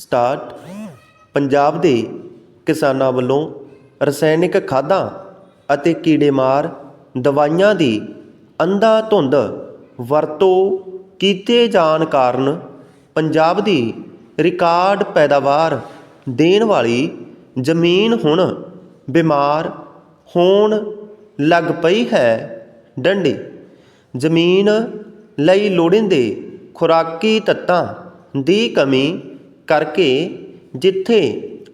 Start Punjab ਦੇ ਕਿਸਾਨਾਂ ਵੱਲੋਂ ਰਸਾਇਣਿਕ ਖਾਦਾਂ ਅਤੇ ਕੀੜੇਮਾਰ ਦਵਾਈਆਂ ਦੀ ਅੰਧਾਧੁੰਦ ਵਰਤੋਂ ਕੀਤੇ ਜਾਣ ਕਾਰਨ ਪੰਜਾਬ ਦੀ ਰਿਕਾਰਡ ਪੈਦਾਵਾਰ ਦੇਣ ਵਾਲੀ ਜ਼ਮੀਨ ਹੁਣ ਬਿਮਾਰ ਹੋਣ ਲੱਗ ਪਈ ਹੈ। ਡੰਡੀ, ਜ਼ਮੀਨ ਲਈ ਲੋੜੀਂਦੇ ਖੁਰਾਕੀ ਤੱਤਾਂ ਦੀ ਕਮੀ ਕਰਕੇ ਜਿੱਥੇ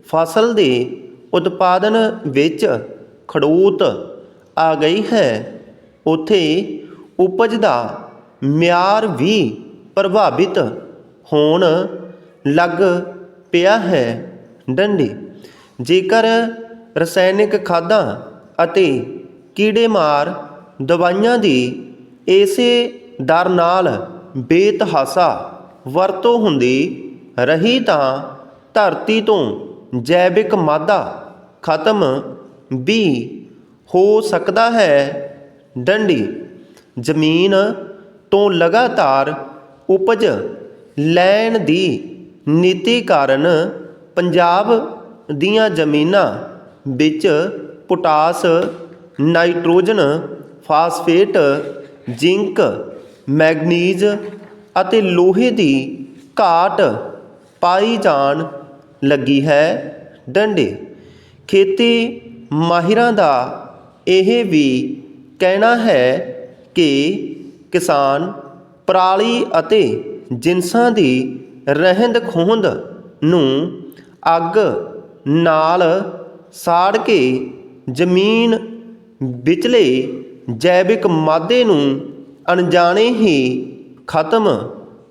ਫਸਲ ਦੇ ਉਤਪਾਦਨ ਵਿੱਚ ਖੜੋਤ ਆ ਗਈ ਹੈ, ਉੱਥੇ ਉਪਜ ਦਾ ਮਿਆਰ ਵੀ ਪ੍ਰਭਾਵਿਤ ਹੋਣ ਲੱਗ ਪਿਆ ਹੈ ਡੰਡੀ। ਜੇਕਰ ਰਸਾਇਣਿਕ ਖਾਦਾਂ ਅਤੇ ਕੀੜੇਮਾਰ ਦਵਾਈਆਂ ਦੀ ਇਸੇ ਦਰ ਨਾਲ ਬੇਤਹਾਸਾ ਵਰਤੋਂ ਹੁੰਦੀ ਰਹੀ ਤਾਂ ਧਰਤੀ ਤੋਂ ਜੈਵਿਕ ਮਾਦਾ ਖਤਮ ਵੀ ਹੋ ਸਕਦਾ ਹੈ। ਡੰਡੀ, ਜ਼ਮੀਨ ਤੋਂ ਲਗਾਤਾਰ ਉਪਜ ਲੈਣ ਦੀ ਨੀਤੀ ਕਾਰਨ ਪੰਜਾਬ ਦੀਆਂ ਜ਼ਮੀਨਾਂ ਵਿੱਚ potash, nitrogen, phosphate, zinc, manganese ਅਤੇ ਲੋਹੇ ਦੀ ਘਾਟ ਪਾਈ ਜਾਣ ਲੱਗੀ ਹੈ ਡੰਡੇ। ਖੇਤੀ ਮਾਹਿਰਾਂ ਦਾ ਇਹ ਵੀ ਕਹਿਣਾ ਹੈ ਕਿ ਕਿਸਾਨ ਪਰਾਲੀ ਅਤੇ ਜਿਨਸਾਂ ਦੀ ਰਹਿੰਦ ਖੂੰਹਦ ਨੂੰ ਅੱਗ ਨਾਲ ਸਾੜ ਕੇ ਜ਼ਮੀਨ ਵਿਚਲੇ ਜੈਵਿਕ ਮਾਦੇ ਨੂੰ ਅਣਜਾਣੇ ਹੀ ਖਤਮ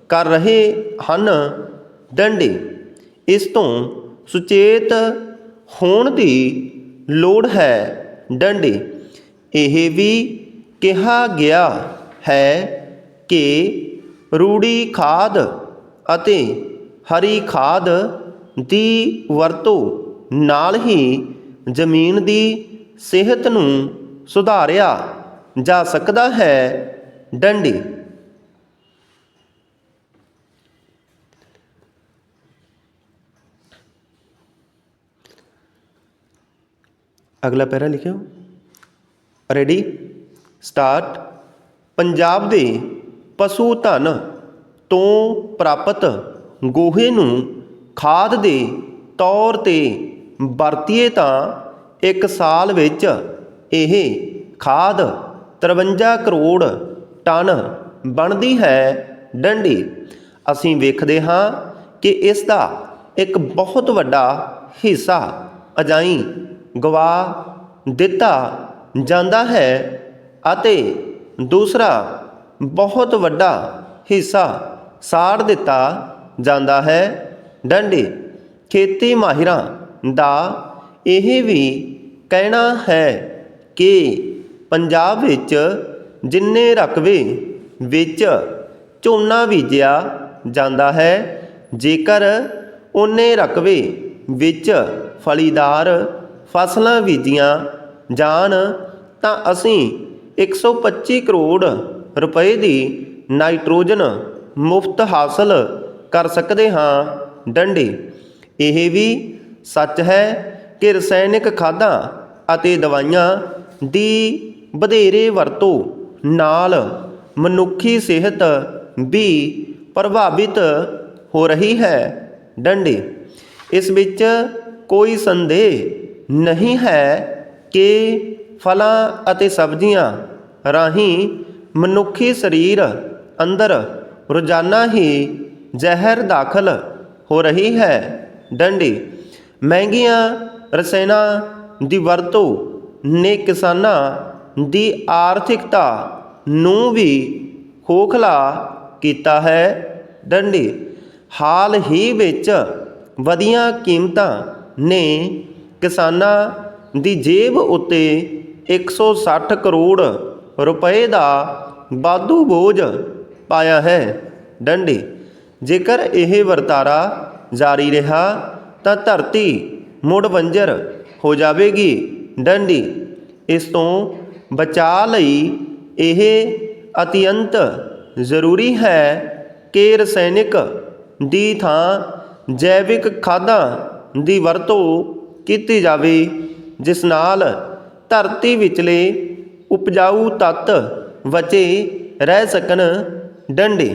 ਕਰ ਰਹੇ ਹਨ। ਡੰਡੇ। ਇਸ ਤੋਂ ਸੁਚੇਤ ਹੋਣ ਦੀ ਲੋੜ ਹੈ ਡੰਡੇ। ਇਹ ਵੀ ਕਿਹਾ ਗਿਆ ਹੈ ਕਿ ਰੂੜੀ ਖਾਦ ਅਤੇ ਹਰੀ ਖਾਦ ਦੀ ਵਰਤੋਂ ਨਾਲ ਹੀ ਜ਼ਮੀਨ ਦੀ ਸਿਹਤ ਨੂੰ ਸੁਧਾਰਿਆ ਜਾ ਸਕਦਾ ਹੈ। ਡੰਡੀ ਅਗਲਾ ਪੈਰਾ ਲਿਖਿਓ। ਰੈਡੀ ਸਟਾਰਟ ਪੰਜਾਬ ਦੇ ਪਸ਼ੂ ਧਨ ਤੋਂ ਪ੍ਰਾਪਤ ਗੋਹੇ ਨੂੰ ਖਾਦ ਦੇ ਤੌਰ ਤੇ ਵਰਤੀਏ ਤਾਂ ਇੱਕ ਸਾਲ ਵਿੱਚ ਇਹ ਖਾਦ 53 ਕਰੋੜ ਟਨ ਬਣਦੀ ਹੈ ਡੰਡੀ। ਅਸੀਂ ਵੇਖਦੇ ਹਾਂ ਕਿ ਇਸ ਦਾ ਇੱਕ ਬਹੁਤ ਵੱਡਾ ਹਿੱਸਾ ਅਜਾਈ ਗਵਾ ਦਿੱਤਾ ਜਾਂਦਾ ਹੈ ਅਤੇ ਦੂਸਰਾ ਬਹੁਤ ਵੱਡਾ ਹਿੱਸਾ ਸਾੜ ਦਿੱਤਾ ਜਾਂਦਾ ਹੈ। ਡੰਡੇ, ਖੇਤੀ ਮਾਹਿਰਾਂ ਦਾ ਇਹ ਵੀ ਕਹਿਣਾ ਹੈ ਕਿ ਪੰਜਾਬ ਵਿੱਚ ਜਿੰਨੇ ਰਕਬੇ ਵਿੱਚ ਝੋਨਾ ਬੀਜਿਆ ਜਾਂਦਾ ਹੈ, ਜੇਕਰ ਉਹਨੇ ਰਕਬੇ ਵਿੱਚ ਫਲੀਦਾਰ ਫਸਲਾਂ ਬੀਜੀਆਂ ਜਾਣ ਤਾਂ ਅਸੀਂ 125 ਕਰੋੜ ਰੁਪਏ ਦੀ ਨਾਈਟ੍ਰੋਜਨ ਮੁਫਤ ਹਾਸਲ ਕਰ ਸਕਦੇ ਹਾਂ ਡੰਡੇ। ਇਹ ਵੀ ਸੱਚ ਹੈ ਕਿ ਰਸਾਇਣਿਕ ਖਾਦਾਂ ਅਤੇ ਦਵਾਈਆਂ ਦੀ ਵਧੇਰੇ ਵਰਤੋਂ ਨਾਲ ਮਨੁੱਖੀ ਸਿਹਤ ਵੀ ਪ੍ਰਭਾਵਿਤ ਹੋ ਰਹੀ ਹੈ ਡੰਡੇ। ਇਸ ਵਿੱਚ ਕੋਈ ਸੰਦੇਹ ਨਹੀਂ ਹੈ ਕਿ ਫਲਾਂ ਅਤੇ ਸਬਜ਼ੀਆਂ ਰਾਹੀਂ ਮਨੁੱਖੀ ਸਰੀਰ ਅੰਦਰ ਰੋਜ਼ਾਨਾ ਹੀ ਜ਼ਹਿਰ ਦਾਖਲ ਹੋ ਰਹੀ ਹੈ। ਡੰਡੀ, ਮਹਿੰਗੀਆਂ ਰਸਾਇਣਾਂ ਦੀ ਵਰਤੋਂ ਨੇ ਕਿਸਾਨਾਂ ਦੀ ਆਰਥਿਕਤਾ ਨੂੰ ਵੀ ਖੋਖਲਾ ਕੀਤਾ ਹੈ। ਡੰਡੀ, ਹਾਲ ਹੀ ਵਿੱਚ ਵਧੀਆਂ ਕੀਮਤਾਂ ਨੇ ਕਿਸਾਨਾਂ ਦੀ ਜੇਬ ਉੱਤੇ 160 ਕਰੋੜ ਰੁਪਏ ਦਾ ਵਾਧੂ ਬੋਝ ਪਾਇਆ ਹੈ। ਡੰਡੀ, ਜੇਕਰ ਇਹ ਵਰਤਾਰਾ ਜਾਰੀ ਰਿਹਾ ਤਾਂ ਧਰਤੀ ਮੁੜ ਬੰਜਰ ਹੋ ਜਾਵੇਗੀ। ਡੰਡੀ, ਇਸ ਤੋਂ ਬਚਾ ਲਈ ਇਹ ਅਤਿਅੰਤ ਜ਼ਰੂਰੀ ਹੈ ਕਿ ਰਸਾਇਣਿਕ ਦੀ ਥਾਂ ਜੈਵਿਕ ਖਾਦਾਂ ਦੀ ਵਰਤੋਂ ਕੀਤੀ ਜਾਵੇ ਜਿਸ ਨਾਲ ਧਰਤੀ ਵਿਚਲੇ ਉਪਜਾਊ ਤੱਤ ਬਚੇ ਰਹਿ ਸਕਣ ਡੰਡੇ।